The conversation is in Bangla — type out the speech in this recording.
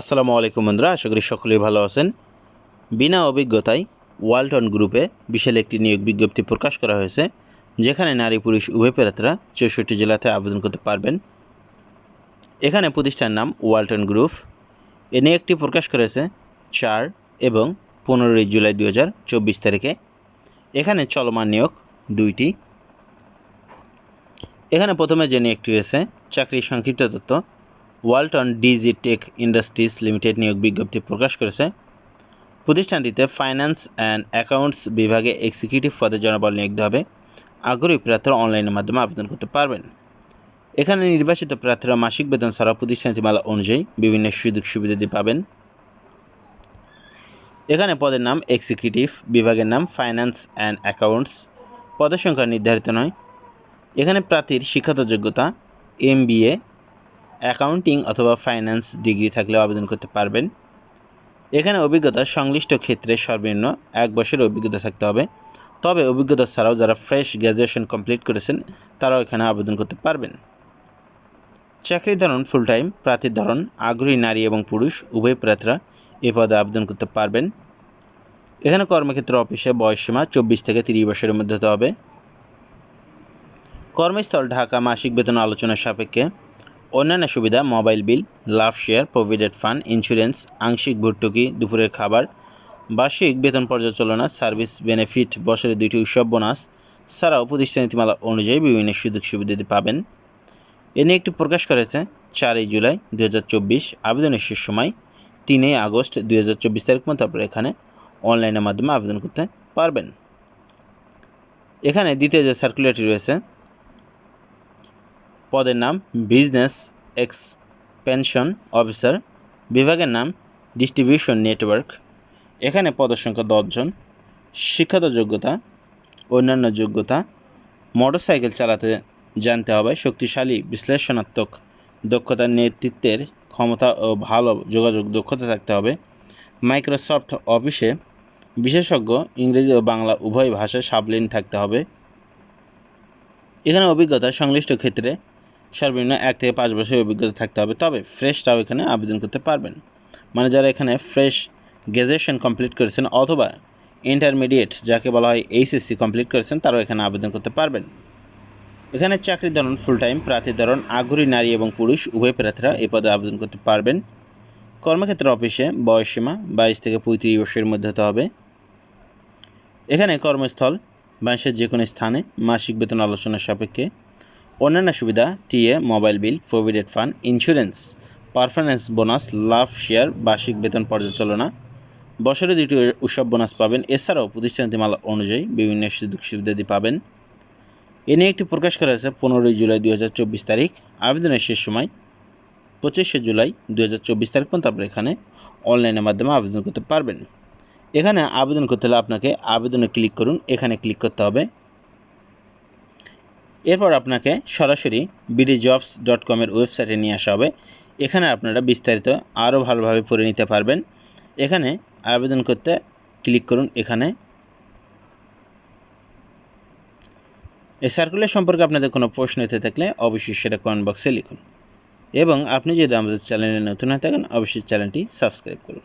আসসালামু আলাইকুম বন্ধুরা, আশা করি সকলেই ভালো আছেন। বিনা অভিজ্ঞতায় ওয়ালটন গ্রুপে বিশাল একটি নিয়োগ বিজ্ঞপ্তি প্রকাশ করা হয়েছে, যেখানে নারী পুরুষ উভয় প্রার্থীরা চৌষট্টি জেলাতে আবেদন করতে পারবেন। এখানে প্রতিষ্ঠান নাম ওয়ালটন গ্রুপ। এ নিয়ে একটি প্রকাশ করেছে চার এবং পনেরোই জুলাই দু হাজার চব্বিশ তারিখে। এখানে চলমান নিয়োগ দুইটি। এখানে প্রথমে যে নিয়োগটি রয়েছে চাকরির সংক্ষিপ্ত তথ্য। Walton digi tech industries limited নিয়োগ বিজ্ঞপ্তি প্রকাশ করেছে। প্রতিষ্ঠানটিতে ফাইন্যান্স অ্যান্ড অ্যাকাউন্টস বিভাগে এক্সিকিউটিভ পদে জনবল নিয়োগ হবে। আগ্রহী প্রার্থীরা অনলাইনের মাধ্যমে আবেদন করতে পারবেন। এখানে নির্বাচিত প্রার্থীরা মাসিক বেতন ছাড়া প্রতিষ্ঠানটি মালা অনুযায়ী বিভিন্ন সুযোগ সুবিধাদি পাবেন। এখানে পদের নাম এক্সিকিউটিভ, বিভাগের নাম ফাইন্যান্স অ্যান্ড অ্যাকাউন্টস। পদের সংখ্যা নির্ধারিত নয়। এখানে প্রার্থীর শিক্ষাগত যোগ্যতা এম অ্যাকাউন্টিং অথবা ফাইন্যান্স ডিগ্রি থাকলেও আবেদন করতে পারবেন। এখানে অভিজ্ঞতা সংশ্লিষ্ট ক্ষেত্রে সর্বনিম্ন এক বছরের অভিজ্ঞতা থাকতে হবে। তবে অভিজ্ঞতা ছাড়াও যারা ফ্রেশ গ্র্যাজুয়েশন কমপ্লিট করেছেন, তারাও এখানে আবেদন করতে পারবেন। চাকরির ধরন ফুল টাইম প্রার্থীর ধরন, আগ্রহী নারী এবং পুরুষ, উভয় প্রার্থীরা এ পদে আবেদন করতে পারবেন। এখানে কর্মক্ষেত্র অফিসে বয়সসীমা চব্বিশ থেকে তিরিশ বছরের মধ্যে হতে হবে। কর্মস্থল, ঢাকা মাসিক বেতন আলোচনার সাপেক্ষে অন্যান্য সুবিধা, মোবাইল বিল, লাভ শেয়ার, প্রভিডেন্ট ফান্ড, ইন্স্যুরেন্স, আংশিক ভর্তুকি, দুপুরের খাবার, বার্ষিক বেতন পর্যালোচনা, সার্ভিস বেনিফিট, বছরে দুইটি উৎসব বোনাস ছাড়াও প্রতিষ্ঠান নীতিমালা অনুযায়ী বিভিন্ন সুযোগ সুবিধাদি পাবেন। এ নিয়ে একটি প্রকাশ করেছে চারই জুলাই দু হাজার চব্বিশ আবেদনের শেষ সময়, তিনই আগস্ট দুই হাজার চব্বিশ তারিখ মতো আপনারা এখানে অনলাইনের মাধ্যমে আবেদন করতে পারবেন। এখানে দ্বিতীয় যে সার্কুলারটি রয়েছে পদের নাম বিজনেস এক্সপেনশন অফিসার বিভাগের নাম ডিস্ট্রিবিউশন নেটওয়ার্ক এখানে পদের সংখ্যা দশজন শিক্ষাত যোগ্যতা, অন্যান্য যোগ্যতা, মোটরসাইকেল চালাতে জানতে হবে, শক্তিশালী, বিশ্লেষণাত্মক, দক্ষতা, নেতৃত্বের ক্ষমতা ও ভালো যোগাযোগ দক্ষতা থাকতে হবে। মাইক্রোসফট অফিসে বিশেষজ্ঞ, ইংরেজি ও বাংলা উভয় ভাষায় সাবলীন থাকতে হবে। এখানে অভিজ্ঞতা সংশ্লিষ্ট ক্ষেত্রে সর্বনিম্ন এক থেকে পাঁচ বছরের অভিজ্ঞতা থাকতে হবে। তবে ফ্রেশটাও এখানে আবেদন করতে পারবেন। মানে যারা এখানে ফ্রেশ গ্র্যাজুয়েশন কমপ্লিট করেছেন অথবা ইন্টারমিডিয়েট যাকে বলা হয় এইচএসসি কমপ্লিট করেছেন, তারাও এখানে আবেদন করতে পারবেন। এখানে চাকরির ধরন ফুল টাইম প্রার্থী ধরন আগ্রহী নারী এবং পুরুষ, উভয় প্রার্থীরা এই পদে আবেদন করতে পারবেন। কর্মক্ষেত্র অফিসে বয়সসীমা বাইশ থেকে পঁয়ত্রিশ বছরের মধ্যে হতে হবে। এখানে কর্মস্থল, বাংলাদেশের যে কোনো স্থানে মাসিক বেতন আলোচনার সাপেক্ষে অন্যান্য সুবিধা, TA, mobile bill, provident fund, insurance performance bonus, লাভ শেয়ার, বার্ষিক বেতন পর্যালোচনা, বছরে দুটি উৎসব বোনাস পাবেন। এছাড়াও প্রতিষ্ঠান মালা অনুযায়ী বিভিন্ন সুযোগ সুবিধাদি পাবেন। এ নিয়ে একটি প্রকাশ করা হয়েছে পনেরোই জুলাই দু হাজার চব্বিশ তারিখ। আবেদনের শেষ সময় পঁচিশে জুলাই দু হাজার চব্বিশ তারিখ পর্যন্ত আপনারা এখানে অনলাইনের মাধ্যমে আবেদন করতে পারবেন। এখানে আবেদন করতে হলে আপনাকে আবেদনে ক্লিক করুন। এখানে ক্লিক করতে হবে। এরপর আপনাকে সরাসরি বিডি জবস ডট কমের ওয়েবসাইটে নিয়ে আসা হবে। এখানে আপনারা বিস্তারিত আরও ভালোভাবে পড়ে নিতে পারবেন। এখানে আবেদন করতে ক্লিক করুন এখানে। এই সার্কুলার সম্পর্কে আপনাদের কোনো প্রশ্ন হতে থাকলে অবশ্যই সেটা কমেন্ট বক্সে লিখুন। এবং আপনি যদি আমাদের চ্যানেলে নতুন হয়ে থাকেন, অবশ্যই চ্যানেলটি সাবস্ক্রাইব করুন।